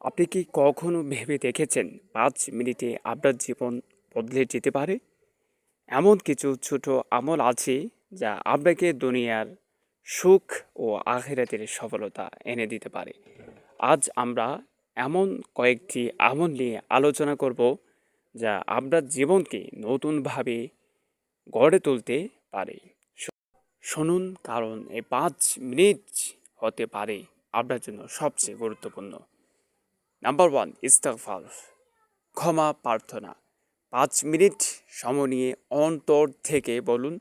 আপনি কি কখনো ভেবে দেখেছেন পাঁচ মিনিটে আপনার জীবন বদলে যেতে পারে? এমন কিছু ছোট আমল আছে যা আপনাকে দুনিয়ার সুখ ও আখেরাতের সফলতা এনে দিতে পারে। আজ আমরা এমন কয়েকটি আমল নিয়ে আলোচনা করব যা আপনার জীবনকে নতুনভাবে গড়ে তুলতে পারে। শুনুন, কারণ এই পাঁচ মিনিট হতে পারে আপনার জন্য সবচেয়ে গুরুত্বপূর্ণ। নাম্বার ওয়ান ইস্তাগফার। ক্ষমা প্রার্থনা। পাঁচ মিনিট সময় নিয়ে অন্তর থেকে বলুন,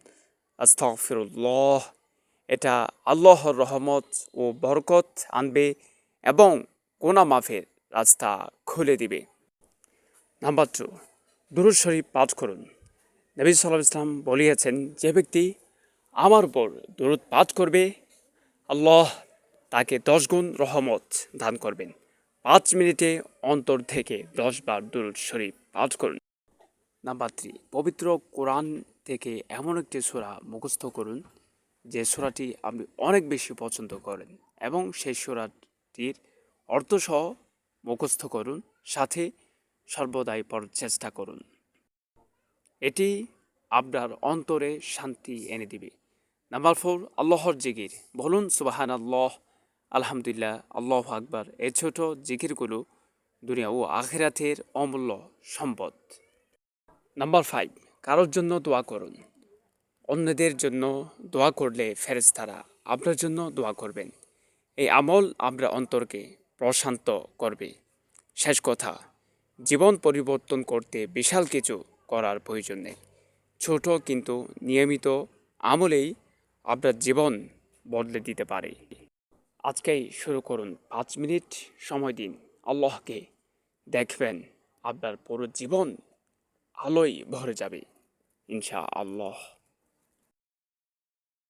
আস্তাগফিরুল্লাহ। এটা আল্লাহর রহমত ও বরকত আনবে এবং কোনা মাফের রাস্তা খুলে দিবে। নাম্বার টু দুরুদ শরীফ পাঠ করুন। নবী সাল্লাহ ইসলাম বলিয়াছেন, যে ব্যক্তি আমার উপর দুরুদ পাঠ করবে, আল্লাহ তাকে দশ গুণ রহমত দান করবেন। পাঁচ মিনিটে অন্তর থেকে দশ বার দুরুদ শরীফ পাঠ করুন। নাম্বার থ্রি পবিত্র কোরআন থেকে এমন একটি সূরা মুখস্থ করুন, যে সূরাটি আপনি অনেক বেশি পছন্দ করেন এবং সেই সূরাটির অর্থসহ মুখস্থ করুন, সাথে সর্বদাই পড়ার চেষ্টা করুন। এটি আপনার অন্তরে শান্তি এনে দিবে। নাম্বার ফোর আল্লাহর জিগির বলুন সুবাহান আল্লাহ আলহামদুলিল্লাহ, আল্লাহ আকবার। এই ছোট জিকিরগুলো দুনিয়া ও আখেরাতের অমূল্য সম্পদ। নাম্বার ফাইভ কারোর জন্য দোয়া করুন। অন্যদের জন্য দোয়া করলে ফেরেশতারা আপনার জন্য দোয়া করবেন। এই আমল আপনার অন্তরকে প্রশান্ত করবে। শেষ কথা, জীবন পরিবর্তন করতে বিশাল কিছু করার প্রয়োজন নেই। ছোট কিন্তু নিয়মিত আমলেই আপনার জীবন বদলে দিতে পারে। আজকেই শুরু করুন। পাঁচ মিনিট সময় দিন। আল্লাহকে দেখবেন, আপনার পুরো জীবন আলোয় ভরে যাবে। ইনশা আল্লাহ